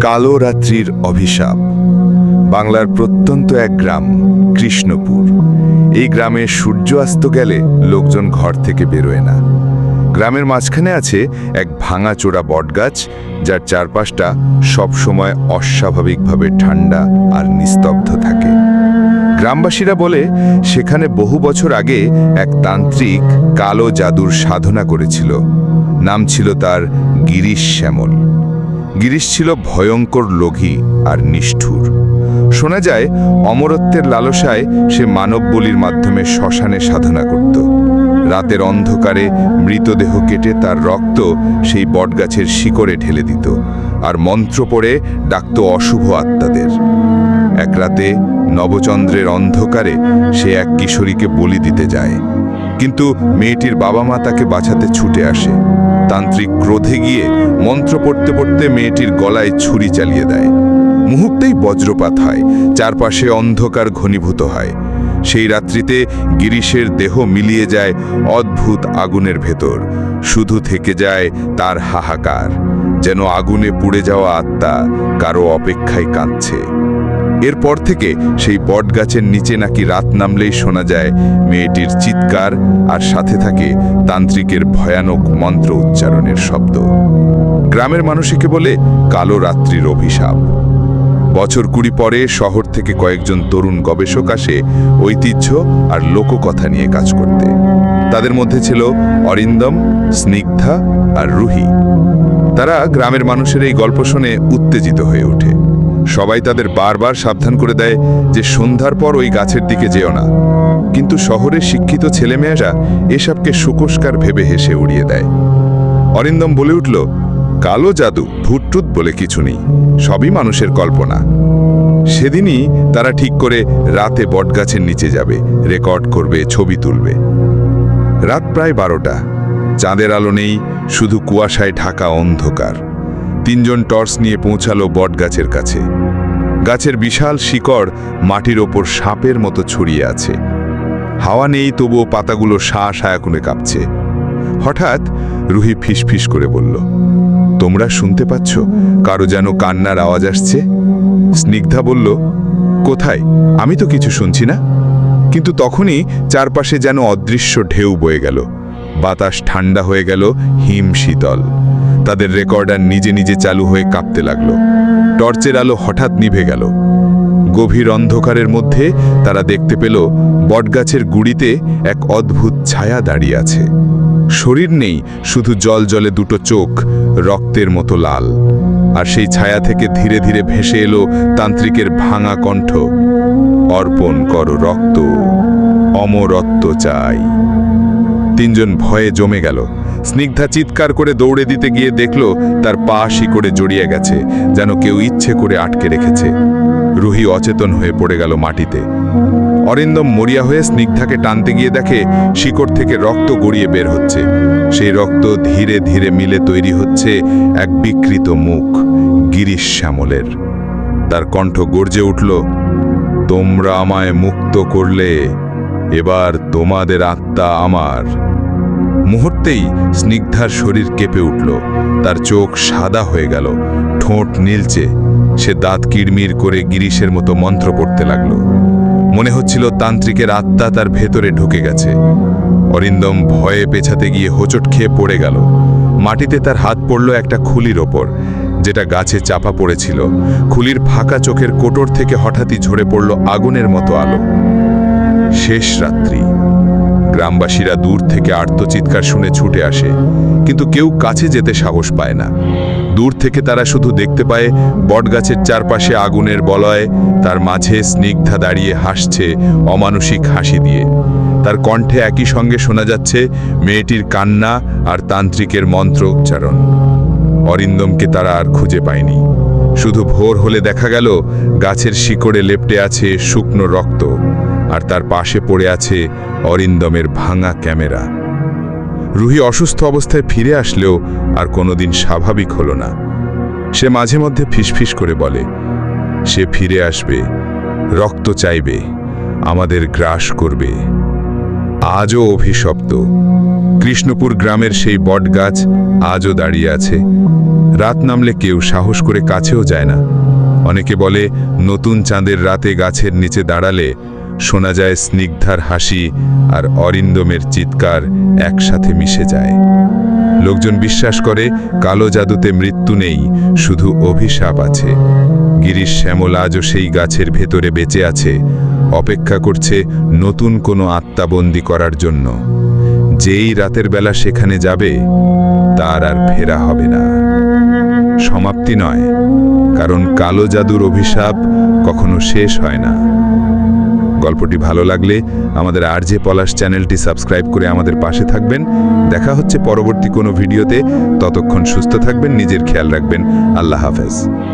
কালো রাত্রির অভিশাপ। বাংলার প্রত্যন্ত এক গ্রাম, কৃষ্ণপুর। এই গ্রামে সূর্য অস্ত গেলে লোকজন ঘর থেকে বেরোয় না। গ্রামের মাঝখানে আছে এক ভাঙা ভাঙাচোরা বটগাছ, যার চারপাশটা সবসময় অস্বাভাবিকভাবে ঠান্ডা আর নিস্তব্ধ থাকে। গ্রামবাসীরা বলে, সেখানে বহু বছর আগে এক তান্ত্রিক কালো জাদুর সাধনা করেছিল। নাম ছিল তার গিরিশ শ্যামল। গিরিশ ছিল ভয়ঙ্কর লোভী আর নিষ্ঠুর। শোনা যায়, অমরত্বের লালসায় সে মানব বলির মাধ্যমে শ্মশানে সাধনা করত। রাতের অন্ধকারে মৃতদেহ কেটে তার রক্ত সেই বটগাছের শিকড়ে ঢেলে দিত আর মন্ত্র পড়ে ডাকত অশুভ আত্মাদের। এক রাতে নবচন্দ্রের অন্ধকারে সে এক কিশোরীকে বলি দিতে যায়, কিন্তু মেয়েটির বাবা মা তাকে বাঁচাতে ছুটে আসে। তান্ত্রিক ক্রোধে গিয়ে মন্ত্র পড়তে পড়তে মেয়েটির গলায় ছুরি চালিয়ে দেয়। মুহূর্তেই বজ্রপাত হয়, চারপাশে অন্ধকার ঘনীভূত হয়। সেই রাত্রিতে গিরিশের দেহ মিলিয়ে যায় অদ্ভুত আগুনের ভেতর, শুধু থেকে যায় তার হাহাকার, যেন আগুনে পুড়ে যাওয়া আত্মা কারও অপেক্ষায় কাঁদছে। এরপর থেকে সেই বটগাছের নিচে নাকি রাত নামলেই শোনা যায় মেয়েটির চিৎকার আর সাথে থাকে তান্ত্রিকের ভয়ানক মন্ত্র উচ্চারণের শব্দ। গ্রামের মানুষকে বলে কালো রাত্রির অভিশাপ। বছর কুড়ি পরে শহর থেকে কয়েকজন তরুণ গবেষক আসে ঐতিহ্য আর লোককথা নিয়ে কাজ করতে। তাদের মধ্যে ছিল অরিন্দম, স্নিগ্ধা আর রুহি। তারা গ্রামের মানুষের এই গল্প শুনে উত্তেজিত হয়ে ওঠে। সবাই তাদের বারবার সাবধান করে দেয় যে সন্ধ্যার পর ওই গাছের দিকে যেও না। কিন্তু শহরের শিক্ষিত ছেলেমেয়েরা এসবকে সুকস্কার ভেবে হেসে উড়িয়ে দেয়। অরিন্দম বলে উঠল, কালো জাদু ভুটটুত বলে কিছু নেই। সবই মানুষের কল্পনা। সেদিনই তারা ঠিক করে রাতে বটগাছের নিচে যাবে, রেকর্ড করবে, ছবি তুলবে। রাত প্রায় বারোটা। চাঁদের আলো নেই, শুধু কুয়াশায় ঢাকা অন্ধকার। তিনজন টর্চ নিয়ে পৌঁছালো বটগাছের কাছে। গাছের বিশাল শিকড় মাটির ওপর সাপের মতো ছড়িয়ে আছে। হাওয়া নেই, তবুও পাতাগুলো শাঁ শায়াকুনে কাঁপছে। হঠাৎ রুহি ফিসফিস করে বলল, তোমরা শুনতে পাচ্ছ? কারও যেন কান্নার আওয়াজ আসছে? স্নিগ্ধা বলল, কোথায়? আমি তো কিছু শুনছি না। কিন্তু তখনই চারপাশে যেন অদৃশ্য ঢেউ বয়ে গেল। বাতাস ঠান্ডা হয়ে গেল হিম শীতল। তাদের রেকর্ডার নিজে নিজে চালু হয়ে কাঁপতে লাগল। টর্চের আলো হঠাৎ নিভে গেল। গভীর অন্ধকারের মধ্যে তারা দেখতে পেল বটগাছের গুড়িতে এক অদ্ভুত ছায়া দাঁড়িয়ে আছে। শরীর নেই, শুধু জল জলে দুটো চোখ, রক্তের মতো লাল। আর সেই ছায়া থেকে ধীরে ধীরে ভেসে এলো তান্ত্রিকের ভাঙা কণ্ঠ। অর্পণ করো রক্ত, অমরত্ব চাই। তিনজন ভয়ে জমে গেল। স্নিগ্ধা চিৎকার করে দৌড়ে দিতে গিয়ে দেখল তার পা শিকড়ে জড়িয়ে গেছে, যেন কেউ ইচ্ছে করে আটকে রেখেছে। রুহি অচেতন হয়ে পড়ে গেল মাটিতে। অরিন্দম মরিয়া হয়ে স্নিগ্ধাকে টানতে গিয়ে দেখে শিকড় থেকে রক্ত গড়িয়ে বের হচ্ছে। সেই রক্ত ধীরে ধীরে মিলে তৈরি হচ্ছে এক বিকৃত মুখ, গিরিশ শ্যামলের। তার কণ্ঠ গর্জে উঠল, তোমরা আমায় মুক্ত করলে এবার তোমাদের আত্মা আমার। মুহূর্তেই স্নিগ্ধার শরীর কেঁপে উঠল। তার চোখ সাদা হয়ে গেল, ঠোঁট নীলচে। সে দাঁত কিড়মির করে গিরিশের মতো মন্ত্র পড়তে লাগল। মনে হচ্ছিল তান্ত্রিকের আত্মা তার ভেতরে ঢুকে গেছে। অরিন্দম ভয়ে পেছাতে গিয়ে হোঁচট খেয়ে পড়ে গেল। মাটিতে তার হাত পড়ল একটা খুলির ওপর, যেটা গাছে চাপা পড়েছিল। খুলির ফাঁকা চোখের কোটর থেকে হঠাৎই ঝরে পড়ল আগুনের মতো আলো। শেষ রাত্রি। গ্রামবাসীরা দূর থেকে আর্তচিৎকার শুনে ছুটে আসে, কিন্তু কেউ কাছে যেতে সাহস পায় না। দূর থেকে তারা শুধু দেখতে পায় বটগাছের চারপাশে আগুনের বলয়, তার মাঝে স্নিগ্ধা দাঁড়িয়ে হাসছে অমানসিক হাসি দিয়ে। তার কণ্ঠে একই সঙ্গে শোনা যাচ্ছে মেয়েটির কান্না আর তান্ত্রিকের মন্ত্র উচ্চারণ। অরিন্দমকে তারা আর খুঁজে পায়নি। শুধু ভোর হলে দেখা গেল, গাছের শিকড়ে লেপটে আছে শুকনো রক্ত। আর তার পাশে পড়ে আছে অরিন্দমের ভাঙা ক্যামেরা। রুহি অসুস্থ অবস্থায় ফিরে আসলেও আর কোনোদিন স্বাভাবিক হলো না। সে মাঝে মধ্যে ফিসফিস করে বলে, সে ফিরে আসবে, রক্ত চাইবে, আমাদের গ্রাস করবে। আজও অভিশপ্ত। কৃষ্ণপুর গ্রামের সেই বটগাছ আজও দাঁড়িয়ে আছে। রাত নামলে কেউ সাহস করে কাছেও যায় না। অনেকে বলে, নতুন চাঁদের রাতে গাছের নিচে দাঁড়ালে শোনা যায় স্নিগ্ধার হাসি আর অরিন্দমের চিৎকার একসাথে মিশে যায়। লোকজন বিশ্বাস করে কালো জাদুতে মৃত্যু নেই, শুধু অভিশাপ আছে। গিরিশ শ্যামল আজও সেই গাছের ভেতরে বেঁচে আছে, অপেক্ষা করছে নতুন কোনো আত্মাবন্দি করার জন্য। যেই রাতের বেলা সেখানে যাবে, তার আর ফেরা হবে না। সমাপ্তি নয়, কারণ কালো জাদুর অভিশাপ কখনো শেষ হয় না। গল্পটি ভালো লাগলে আমাদের আর যে পলাশ চ্যানেলটি সাবস্ক্রাইব করে আমাদের পাশে থাকবেন। দেখা হচ্ছে পরবর্তী কোনো ভিডিওতে। ততক্ষণ সুস্থ থাকবেন, নিজের খেয়াল রাখবেন। আল্লাহ হাফেজ।